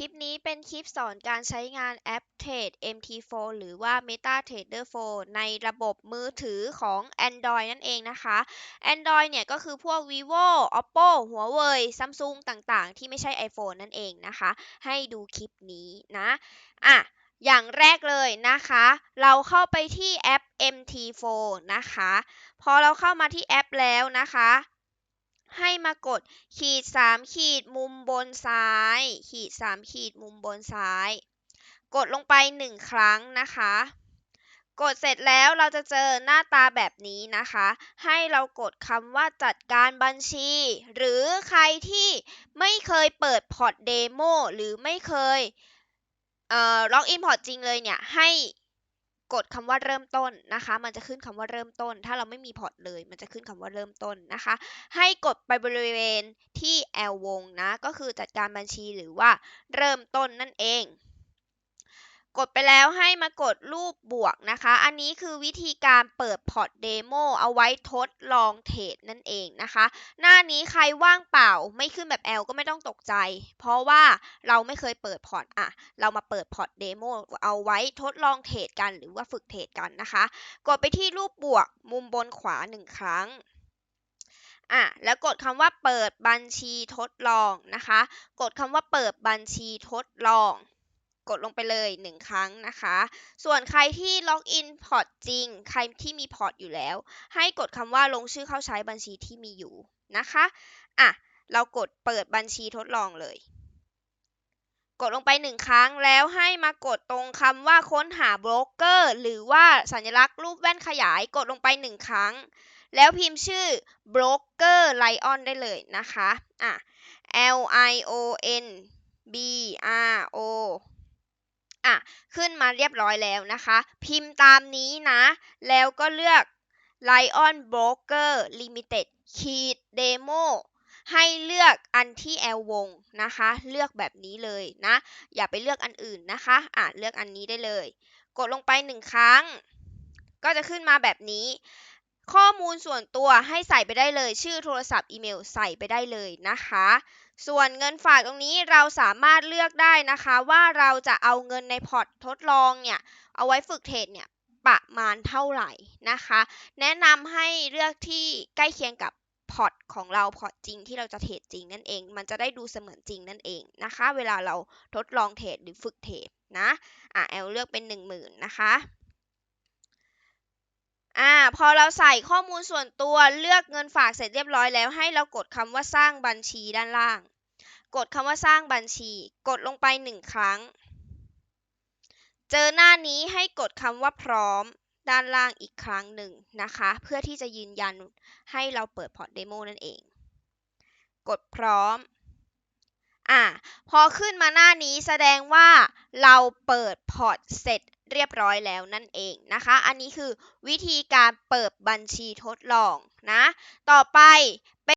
คลิปนี้เป็นคลิปสอนการใช้งานแอป Trade MT4 หรือว่า MetaTrader 4 ในระบบมือถือของ Android นั่นเองนะคะ Android เนี่ยก็คือพวก vivo oppo huawei samsung ต่างๆ ที่ไม่ใช่ iPhone นั่นเองนะคะ ให้ดูคลิปนี้นะ อะ อย่างแรกเลยนะคะ เราเข้าไปที่แอป MT4 นะคะ พอเราเข้ามาที่แอปแล้วนะคะ ให้มากดขีด3ขีดมุมบนซ้าย ขีด3ขีดมุมบนซ้าย กดลงไป1ครั้งนะคะ กดเสร็จแล้วเราจะเจอหน้าตาแบบนี้นะคะ ให้เรากดคำว่าจัดการบัญชี หรือใครที่ไม่เคยเปิดพอร์ตเดโมหรือไม่เคยเอ่อล็อกอินพอร์ตจริงเลยเนี่ยให้ กดคำว่าเริ่มต้นนะคะ มันจะขึ้นคำว่าเริ่มต้น ถ้าเราไม่มีพอร์ตเลย มันจะขึ้นคำว่าเริ่มต้นนะคะ ให้กดไปบริเวณที่ L วงนะ ก็คือจัดการบัญชีหรือว่าเริ่มต้นนั่นเอง กดไปแล้วให้มากดรูปบวกนะคะ อันนี้คือวิธีการเปิดพอร์ตเดโมเอาไว้ทดลองเทรดนั่นเองนะคะ หน้านี้ใครว่างเปล่าไม่ขึ้นแบบ L ก็ไม่ต้องตกใจ เพราะว่าเราไม่เคยเปิดพอร์ตอะเรามาเปิดพอร์ตเดโมเอาไว้ทดลองเทรดกันหรือว่าฝึกเทรดกันนะคะ กดไปที่รูปบวกมุมบนขวาหนึ่งครั้งอะแล้วกดคำว่าเปิดบัญชีทดลองนะคะ กดคำว่าเปิดบัญชีทดลอง กดลงไปเลย1ครั้งนะคะ ส่วนใครที่ล็อกอินพอร์ตจริง ใครที่มีพอร์ตอยู่แล้ว ให้กดคำว่าลงชื่อเข้าใช้บัญชีที่มีอยู่นะคะอะเรากดเปิดบัญชีทดลองเลย กดลงไป1ครั้งแล้วให้มากดตรงคำว่าค้นหาโบรกเกอร์หรือว่าสัญลักษณ์รูปแว่นขยายกดลงไป1ครั้ง แล้วพิมพ์ชื่อ broker lion ได้เลยนะคะอะ L I O N B R O อะขึ้นมาเรียบร้อยแล้วนะคะ พิมพ์ตามนี้นะ แล้วก็เลือก Lion Broker Limited ขีด Demo ให้เลือกอันที่ L วงนะคะ เลือกแบบนี้เลยนะ อย่าไปเลือกอันอื่นนะคะอะเลือกอันนี้ได้เลย กดลงไปหนึ่งครั้ง ก็จะขึ้นมาแบบนี้ ข้อมูลส่วนตัวให้ใส่ไปได้เลย ชื่อโทรศัพท์อีเมลใส่ไปได้เลยนะคะ ส่วนเงินฝากตรงนี้เราสามารถเลือกได้นะคะว่าเราจะเอาเงินในพอร์ตทดลองเนี่ยเอาไว้ฝึกเทรดเนี่ยประมาณเท่าไหร่นะคะ แนะนำให้เลือกที่ใกล้เคียงกับพอร์ตของเราพอร์ตจริงที่เราจะเทรดจริงนั่นเอง มันจะได้ดูเสมือนจริงนั่นเองนะคะ เวลาเราทดลองเทรดหรือฝึกเทรดนะอะแอลเลือกเป็น 1 0,000 นะคะ อ่าพอเราใส่ข้อมูลส่วนตัวเลือกเงินฝากเสร็จเรียบร้อยแล้ว ให้เรากดคำว่าสร้างบัญชีด้านล่าง กดคำว่าสร้างบัญชี กดลงไปหนึ่งครั้ง เจอหน้านี้ให้กดคำว่าพร้อมด้านล่างอีกครั้งหนึ่งนะคะ เพื่อที่จะยืนยันให้เราเปิดพอร์ตเดโมนั่นเอง กดพร้อมอ่าพอขึ้นมาหน้านี้แสดงว่าเราเปิดพอร์ตเสร็จ เรียบร้อยแล้วนั่นเองนะคะ อันนี้คือวิธีการเปิดบัญชีทดลองนะ ต่อไป